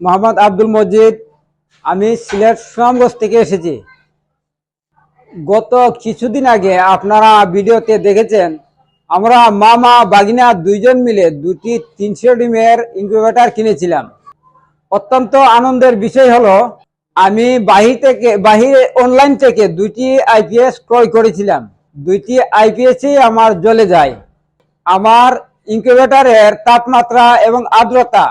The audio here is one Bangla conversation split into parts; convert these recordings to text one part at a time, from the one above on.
মোহাম্মদ আব্দুল মজিদ, আমি সিলেট সুনামগঞ্জ থেকে এসেছি। গত কিছুদিন আগে আপনারা ভিডিওতে দেখেছেন, আমরা মামা, বাগিনা দুইজন মিলে দুটি তিনশো ডিমের ইনকিউবেটার কিনেছিলাম। অত্যন্ত আনন্দের বিষয় হলো, আমি বাহির থেকে, বাহিরে অনলাইন থেকে দুইটি আইপিএস ক্রয় করেছিলাম। দুইটি আইপিএসই আমার জ্বলে যায়। আমার ইনকিউবেটরের তাপমাত্রা এবং আর্দ্রতা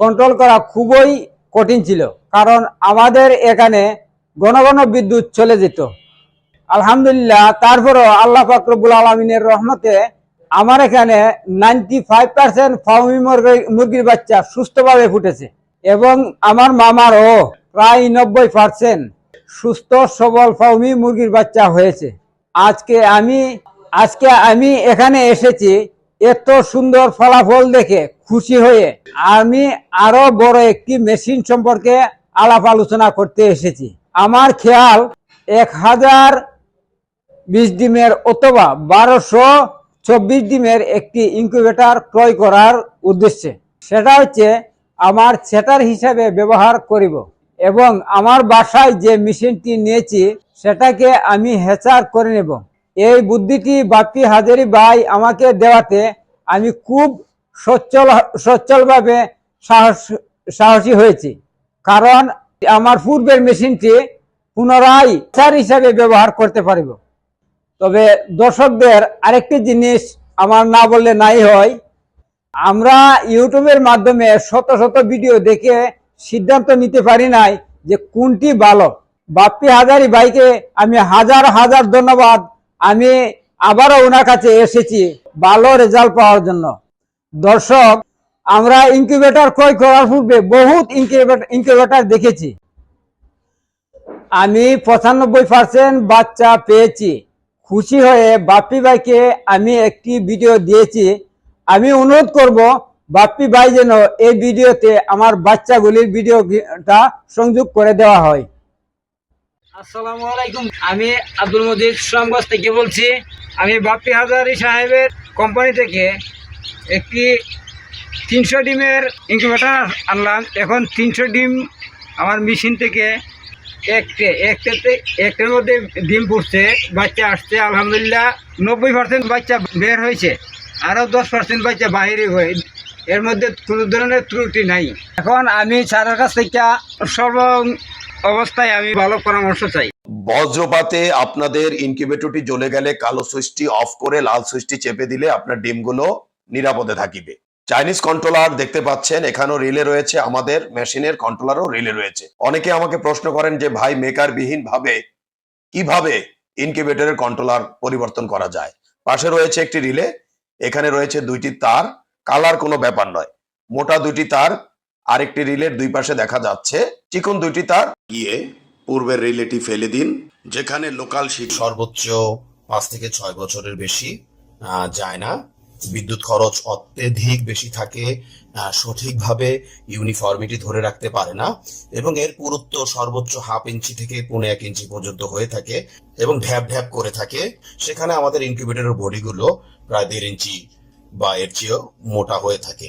কন্ট্রোল করা খুবই কঠিন ছিল, কারণ আমাদের এখানে ঘন ঘন বিদ্যুৎ চলে যেত। আলহামদুলিল্লাহ, তারপরও আল্লাহ ফাকরবুল আলমিনের রহমতে আমার এখানে নাইনটি ফাইভ পার্সেন্ট ফাউমি মুরগির বাচ্চা সুস্থভাবে ফুটেছে এবং আমার মামারও প্রায় নব্বই পার্সেন্ট সুস্থ, সবল ফাউমি মুরগির বাচ্চা হয়েছে। আজকে আমি আজকে আমি এখানে এসেছি এত সুন্দর ফলাফল দেখে খুশি হয়ে আমি আরও বড় একটি মেশিন সম্পর্কে আলাপ আলোচনা করতে এসেছি। আমার খেয়াল এক হাজার বিশ ডিমের অথবা বারোশো চব্বিশ ডিমের একটি ইনকিউবেটর ক্রয় করার উদ্দেশ্যে। সেটা হচ্ছে আমার সেটার হিসাবে ব্যবহার করিব এবং আমার বাসায় যে মেশিনটি নিয়েছি, সেটাকে আমি হেচার করে নেব। এই বুদ্ধিটি বাপ্পি হাজারি ভাই আমাকে দেওয়াতে আমি খুব সচ্ছল, সচ্ছলভাবে সাহস, সাহসী হয়েছি। কারণ আমার পূর্বের মেশিনটি পুনরায় হেচার হিসাবে ব্যবহার করতে পারিব। তবে দর্শকদের আরেকটি জিনিস আমার না বললে নাই হয়, আমরা ইউটিউবের মাধ্যমে শত শত ভিডিও দেখে সিদ্ধান্ত নিতে পারি নাই যে কোনটি ভালো। বাপ্পি হাজারি ভাইকে আমি হাজার হাজার ধন্যবাদ আমি আবারও ওনার কাছে এসেছি ভালো রেজাল্ট পাওয়ার জন্য। দর্শক, আমরা ইনকিউবেটর ক্রয় করার পূর্বে বহুত ইনকিউবেটর ইনকিউবেটর দেখেছি। আমি পঁচানব্বই পার্সেন্ট বাচ্চা পেয়েছি। খুশি হয়ে বাপ্পি ভাইকে আমি একটি ভিডিও দিয়েছি। আমি অনুরোধ করব বাপ্পি ভাই যেন এই ভিডিওতে আমার বাচ্চাগুলির ভিডিওটা সংযোগ করে দেওয়া হয়। আসসালামু আলাইকুম। আমি আব্দুল মজিদ সুনামগঞ্জ থেকে বলছি, আমি বাপ্পি হাজারি সাহেবের কোম্পানি থেকে একটি তিনশো ডিমের ইনকিউবেটার আনলাম। এখন তিনশো ডিম আমার মেশিন থেকে একটে একটাতে একটার মধ্যে ডিম পড়ছে, বাচ্চা আসছে, আলহামদুলিল্লাহ, নব্বই পার্সেন্ট বাচ্চা বের হয়েছে, আরও দশ পার্সেন্ট বাচ্চা বাইরে হয়ে, এর মধ্যে কোনো ধরনের ত্রুটি নাই। এখন আমি স্যারের কাছ থেকে সর্ব অবস্থায় আমি ভালো পরামর্শ চাই। বজ্রপাতে আপনাদের ইনকিউবেটরটি জ্বলে গেলে কালো সুইচটি অফ করে লাল সুইচটি চেপে দিলে আপনার ডিমগুলো নিরাপদে থাকিবে। চাইনিজ কন্ট্রোলার দেখতে পাচ্ছেন, এখানেও রিলে রয়েছে আমাদের মেশিনের কন্ট্রোলারও রিলে রয়েছে। অনেকে আমাকে প্রশ্ন করেন যে, ভাই মেকার বিহীন ভাবে কীভাবে ইনকিউবেটরের কন্ট্রোলার পরিবর্তন করা যায়? পাশে রয়েছে একটি রিলে, এখানে রয়েছে দুইটি তার, কালার কোনো ব্যাপার নয়। মোটা দুইটি তার আরেকটি রিলের দুই পাশে দেখা যাচ্ছে। চিকন দুইটি তার। গিয়ে পূর্বের রিলেটি ফেলে দিন যেখানে লোকাল শিট সর্বোচ্চ পাঁচ থেকে ছয় বছরের বেশি যায় না। বিদ্যুৎ খরচ অত্যধিক বেশি থাকে সঠিকভাবে ইউনিফর্মিটি ধরে রাখতে পারে না এবং এর পুরুত্ব সর্বোচ্চ হাফ ইঞ্চি থেকে পৌনে এক ইঞ্চি পর্যন্ত হয়ে থাকে এবং ঢ্যাপ ঢ্যাপ করে থাকে। সেখানে আমাদের ইনকিউবেটরের বডিগুলো প্রায় দেড় ইঞ্চি বা এর চেয়েও মোটা হয়ে থাকে।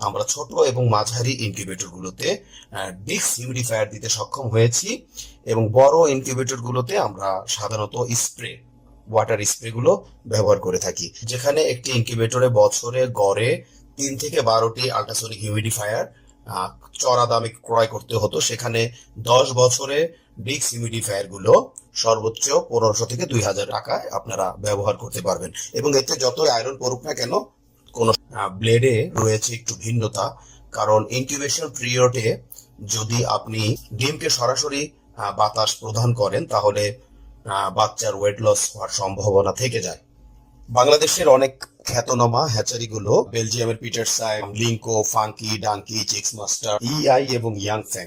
আমরা ছোট এবং মাঝারি ইনকিউবেটর গুলোতে ডিক্স হিউমিডিফায়ার দিতে সক্ষম হয়েছি এবং বড় ইনকিউবেটর গুলোতে আমরা সাধারণত স্প্রে ওয়াটার স্প্রে গুলো ব্যবহার করে থাকি। যেখানে একটি ইনকিউবেটরে বছরে গড়ে তিন থেকে বারোটি আল্ট্রাসনিক হিউমিডিফায়ার চড়া দামে ক্রয় করতে হতো। সেখানে দশ বছরে ডিক্স হিউমিডিফায়ারগুলো সর্বোচ্চ পনেরোশো থেকে দুই হাজার টাকায় আপনারা ব্যবহার করতে পারবেন। এবং এতে যতই আয়রন পড়ুক না কেন কোন ব্লেডে রয়েছে একটু ভিন্নতা। কারণ ইনকিউবেশন পিরিয়ডে যদি আপনি ডিমকে সরাসরি বাতাস প্রদান করেন, তাহলে বাচ্চার ওয়েট লস হওয়ার সম্ভাবনা থেকে যায়। বাংলাদেশের অনেক খ্যাতনামা হ্যাচারিগুলো বেলজিয়ামের Petersime Linco funky dunky chicks master EI এবং ইয়াং ফ্যাং